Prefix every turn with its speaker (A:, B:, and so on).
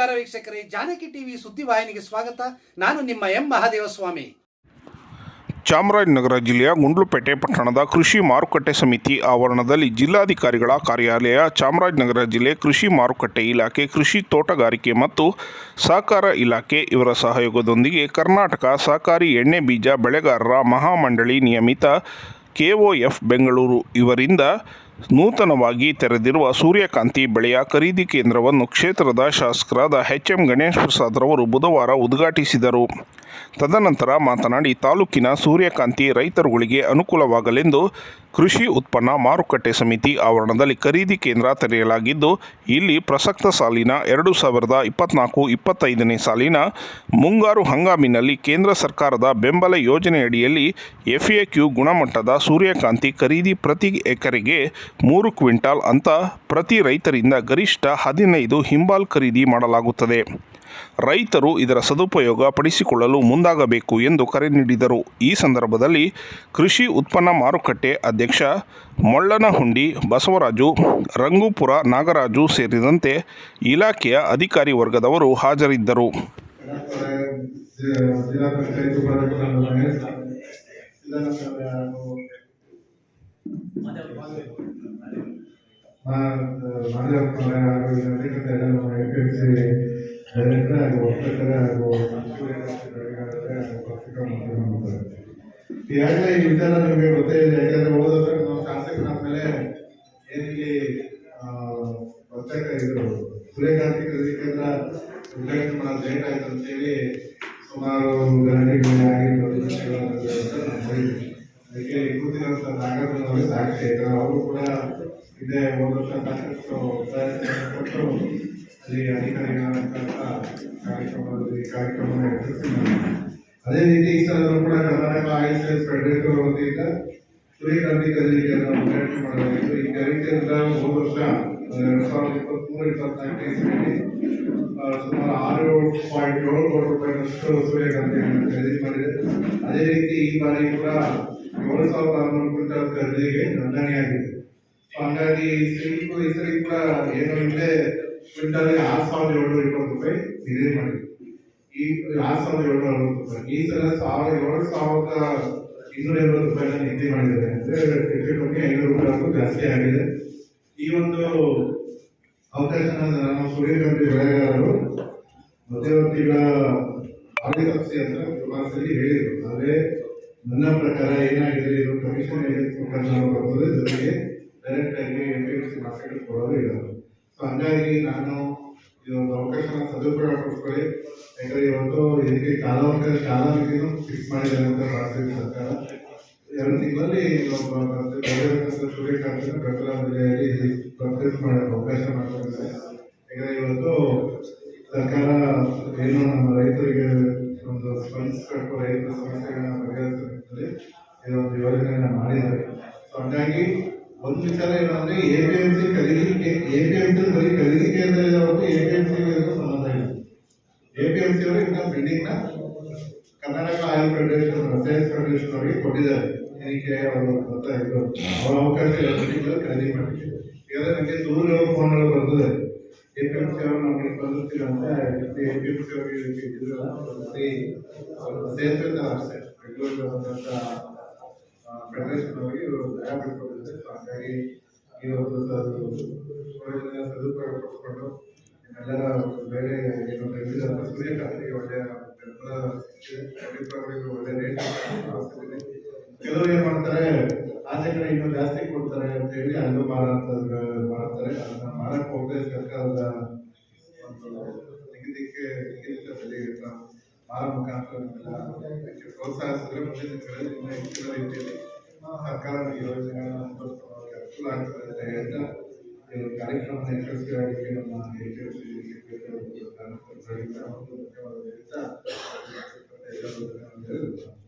A: ನಮಸ್ಕಾರ ವೀಕ್ಷಕರೇ, ಜಾನಕಿ ಟಿವಿ ಸುದ್ದಿವಾಹಿನಿಗೆ ಸ್ವಾಗತ. ನಾನು ನಿಮ್ಮ ಎಂ ಮಹಾದೇವಸ್ವಾಮಿ.
B: ಚಾಮರಾಜನಗರ ಜಿಲ್ಲೆಯ ಗುಂಡ್ಲುಪೇಟೆ ಪಟ್ಟಣದ ಕೃಷಿ ಮಾರುಕಟ್ಟೆ ಸಮಿತಿ ಆವರಣದಲ್ಲಿ ಜಿಲ್ಲಾಧಿಕಾರಿಗಳ ಕಾರ್ಯಾಲಯ ಚಾಮರಾಜನಗರ ಜಿಲ್ಲೆ ಕೃಷಿ ಮಾರುಕಟ್ಟೆ ಇಲಾಖೆ, ಕೃಷಿ ತೋಟಗಾರಿಕೆ ಮತ್ತು ಸಹಕಾರ ಇಲಾಖೆ ಇವರ ಸಹಯೋಗದೊಂದಿಗೆ ಕರ್ನಾಟಕ ಸಹಕಾರಿ ಎಣ್ಣೆ ಬೀಜ ಬೆಳೆಗಾರರ ಮಹಾಮಂಡಳಿ ನಿಯಮಿತ ಕೆಒಎಫ್ ಬೆಂಗಳೂರು ಇವರಿಂದ ನೂತನವಾಗಿ ತೆರೆದಿರುವ ಸೂರ್ಯಕಾಂತಿ ಬೆಳೆಯ ಖರೀದಿ ಕೇಂದ್ರವನ್ನು ಕ್ಷೇತ್ರದ ಶಾಸಕರಾದ ಎಚ್ ಎಂ ಗಣೇಶ್ ಪ್ರಸಾದ್ ರವರು ಬುಧವಾರ ಉದ್ಘಾಟಿಸಿದರು. ತದನಂತರ ಮಾತನಾಡಿ ತಾಲೂಕಿನ ಸೂರ್ಯಕಾಂತಿ ರೈತರುಗಳಿಗೆ ಅನುಕೂಲವಾಗಲೆಂದು ಕೃಷಿ ಉತ್ಪನ್ನ ಮಾರುಕಟ್ಟೆ ಸಮಿತಿ ಆವರಣದಲ್ಲಿ ಖರೀದಿ ಕೇಂದ್ರ ತೆರೆಯಲಾಗಿದ್ದು, ಇಲ್ಲಿ ಪ್ರಸಕ್ತ ಸಾಲಿನ ಎರಡು ಸಾವಿರದ ಇಪ್ಪತ್ನಾಲ್ಕು ಇಪ್ಪತ್ತೈದನೇ ಸಾಲಿನ ಮುಂಗಾರು ಹಂಗಾಮಿನಲ್ಲಿ ಕೇಂದ್ರ ಸರ್ಕಾರದ ಬೆಂಬಲ ಯೋಜನೆಯಡಿಯಲ್ಲಿ ಎಫ್ಎಕ್ಯೂ ಗುಣಮಟ್ಟದ ಸೂರ್ಯಕಾಂತಿ ಖರೀದಿ ಪ್ರತಿ ಎಕರೆಗೆ ಮೂರು ಕ್ವಿಂಟಾಲ್ ಅಂತ ಪ್ರತಿ ರೈತರಿಂದ ಗರಿಷ್ಠ ಹದಿನೈದು ಹಿಂಬಾಲ್ ಖರೀದಿ ಮಾಡಲಾಗುತ್ತದೆ. ರೈತರು ಇದರ ಸದುಪಯೋಗ ಪಡಿಸಿಕೊಳ್ಳಲು ಮುಂದಾಗಬೇಕು ಎಂದು ಕರೆ ನೀಡಿದರು ಈ ಸಂದರ್ಭದಲ್ಲಿ ಕೃಷಿ ಉತ್ಪನ್ನ ಮಾರುಕಟ್ಟೆ ಅಧ್ಯಕ್ಷ ಮೊಳ್ಳನಹುಂಡಿ ಬಸವರಾಜು ರಂಗುಪುರ ನಾಗರಾಜು ಸೇರಿದಂತೆ ಇಲಾಖೆಯ ಅಧಿಕಾರಿ ವರ್ಗದವರು ಹಾಜರಿದ್ದರು
C: ಬೆಳೆಗಾರರೇ ಹಾಗೂ ಪತ್ರಿಕಾ ಮಾಧ್ಯಮದವರು. ಈಗಾಗಲೇ ಈ ವಿಚಾರ ನಿಮಗೆ ಗೊತ್ತೇ ಇದೆ ಯಾಕಂದ್ರೆ ಹೋದ ನಾವು ನಾವು ಶಾಸಕರಾದ್ಮೇಲೆ ಏನಿಲ್ಲಿ ಆ, ಇದ್ರು ಇದು ಸೂರ್ಯಕಾಂತಿ ಕೇಂದ್ರ ಉದ್ಘಾಟನೆ ಮಾಡೋದು ಲೇಟ್ ಆಯ್ತು ಅಂತೇಳಿ ಸುಮಾರು. ಅದಕ್ಕೆ ಕೂತಿರುವಂತ ನಾಗರನವರು ಸಾಕ್ಷಿ ಇದ್ದಾರೆ ಅವರು ಕೂಡ ಇದೇ ಒಂದು ವರ್ಷ ಸಾಕಷ್ಟು ಪ್ರಯತ್ನ ಕೊಟ್ಟು ಅಲ್ಲಿ ಅಧಿಕಾರಿಗಳಂತ ಕಾರ್ಯಕ್ರಮದಲ್ಲಿ ಕಾರ್ಯಕ್ರಮವನ್ನು ಯಶಸ್ವಿ ಅದೇ ರೀತಿ ಈ ಸಲ ಕೂಡ ಕರ್ನಾಟಕ ಆಯಿಲ್ ಸೇಲ್ಸ್ ಫೆಡರೇಷನ್ ವತಿಯಿಂದ ಸೂರ್ಯಕಾಂತಿ ಖರೀದಿ ಕೇಂದ್ರ ಉದ್ಘಾಟನೆ ಮಾಡಲಾಗಿತ್ತು ಈ ಖರೀದಿ ಕೇಂದ್ರ ಹೋದ ವರ್ಷ ಎರಡ್ ಸಾವಿರದ ಇಪ್ಪತ್ಮೂರು ಇಪ್ಪತ್ನಾಲ್ಕನೇ ಇಸ್ವಿಯಲ್ಲಿ ಆ, ಸುಮಾರು ಆರು ಪಾಯಿಂಟ್ ಏಳು ಕೋಟಿ ರೂಪಾಯಿನಷ್ಟು ಸೂರ್ಯಕಾಂತಿಯನ್ನು ಖರೀದಿ ಮಾಡಿದೆ ಅದೇ ರೀತಿ ಈ ಬಾರಿ ಕೂಡ ಏಳು ಸಾವಿರದ ಆರುನೂರು ಕ್ವಿಂಟಲ್ ಖರೀದಿಗೆ ನೋಂದಣಿಯಾಗಿದೆ ಸೊ ಹಂಗಾಗಿ ಈ ಸರಿ ಕೂಡ ಈ ಸರಿ ಕೂಡ ಏನು ಹಿಂದೆ ಕ್ವಿಂಟಲ್ಗೆ ಆರು ಸಾವಿರದ ಏಳ್ನೂರ ಇಪ್ಪತ್ತು ರೂಪಾಯಿ ನಿಗದಿ ಮಾಡಿದೆ ಈ ಆರು ಸಾವಿರದ ಏಳ್ನೂರ ಅರವತ್ತು ರೂಪಾಯಿ. ಈ ಸಲ ಸಾವಿರ ಏಳು ಸಾವಿರದ ಇನ್ನೂರ ಐವತ್ತು ರೂಪಾಯಿನ ನಿಗದಿ ಮಾಡಿದ್ದಾರೆ. ಅಂದ್ರೆ ಬಗ್ಗೆ ಐನೂರು ರೂಪಾಯಿ ಜಾಸ್ತಿ ಆಗಿದೆ. ಈ ಒಂದು ಅವಕಾಶನ ನಮ್ಮ ಸೂರ್ಯಕಾಂತಿ ಬೆಳೆಗಾರರು ಮಧ್ಯವರ್ತಿಗಳ ಆಡಳಿತಸಿ ಅಂತ ಪ್ರವಾಸದಲ್ಲಿ ಹೇಳಿದರು. ಆದರೆ ನನ್ನ ಪ್ರಕಾರ ಏನಾಗಿದೆ, ಇದು ಕಮಿಷನ್ ಮುಖಾಂತರ ಬರ್ತದೆ. ಜೊತೆಗೆ ಡೈರೆಕ್ಟ್ ಆಗಿ ಮಾರ್ಕೆಟ್ ಕೊಡೋದು ಇಲ್ಲ ಹಂಗಾಗಿ ನಾನು ಒಂದು ಅವಕಾಶನ ಸದುಪಯೋಗ ಪಡಿಸ್ಕೊಳ್ಳಿ ಯಾಕಂದ್ರೆ ಇವತ್ತು ಇದಕ್ಕೆ ಕಾಲಾವಕಾಶ ಕಾಲಾಮಿತಿನೂ ಫಿಕ್ಸ್ ಮಾಡಿದ್ದಾರೆ ಅಂತ ಭಾರತೀಯ ಸರ್ಕಾರ. ಎರಡು ತಿಂಗಳಲ್ಲಿ ಸೂರ್ಯಕಾಂತ ಸೂರ್ಯಕಾಂತಿನ ಜಿಲ್ಲೆಯಲ್ಲಿ ಪರ್ಚೇಸ್ ಮಾಡೋ ಅವಕಾಶ ಮಾಡ್ತಾರೆ ಯಾಕಂದ್ರೆ ಇವತ್ತು ಸರ್ಕಾರ ಏನು ನಮ್ಮ ರೈತರಿಗೆ ಒಂದು ಸ್ಪಂದಿಸಬೇಕು ರೈತರ ಸಮಸ್ಯೆಗಳನ್ನ ಬಗೆಹರಿಸಬೇಕಂತೇಳಿ ಇದೊಂದು ಯೋಜನೆಯನ್ನ ಮಾಡಿದ್ದಾರೆ. ಸೊ ಹಂಗಾಗಿ ಒಂದು ವಿಚಾರ ಏನಂದ್ರೆ A P A ಬಿಲ್ಡಿಂಗ್ನ Karnataka oil federation sales federation ಅವರಿಗೆ ಕೊಟ್ಟಿದ್ದಾರೆ. ಏನಕ್ಕೆ ಅವರು ಗೊತ್ತಾ ಇದು ಅವರ ಅವಕಾಶ ಇಲ್ಲ ತಿಂಗಳು ಖರೀದಿ ಮಾಡಿ ಈಗ ನನಗೆ ದೂರಗಳು ಫೋನ್ಗಳು ಬರ್ತದೆ. ಎ ನಮಗೆ ಅಂತ. ಎ ಪಿ ಅವರಿಗೆ ಫೆಡರೇಷನ್ ಅವರಿಗೆ ಇವರು ಬಿಟ್ಕೊಂಡಿದ್ದಾರೆ ಹಾಗಾಗಿ ಈ ಒಂದು ಸದುಪಯೋಗ ಎಲ್ಲರ ಬೇರೆ ರೈತರ ಕಂಪನಿ ಒಳ್ಳೆ ರೇಟ್. ಕೆಲವರು ಏನ್ ಮಾಡ್ತಾರೆ, ಆಚೆ ಕಡೆ ಇನ್ನೂ ಜಾಸ್ತಿ ಕೊಡ್ತಾರೆ ಅಂತ ಹೇಳಿ ಅಲ್ಲೂ ಮಾರಾಟ ಮಾಡ್ತಾರೆ ಅದನ್ನ ಮಾಡಕ್ ಹೋಗದೆ ಸರ್ಕಾರದ ನಿಗದಿಕ್ಕೆ ನಿಗದಿತ ಬೆಲೆಯನ್ನ ಮಾರ ಮುಖಾಂತರ ಪ್ರೋತ್ಸಾಹಿಸಿದ್ರೆ ಮುಂದಿನ ದಿನಗಳಲ್ಲಿ ಹೆಚ್ಚಿನ ರೀತಿಯಲ್ಲಿ ಸರ್ಕಾರ ಯೋಜನೆಗಳನ್ನು ಅನುಸರಿಸುವಾಗ ಅನುಕೂಲ ಅಂತ ಕಾರ್ಯಕ್ರಮದ ನಮ್ಮ ಧನ್ಯವಾದ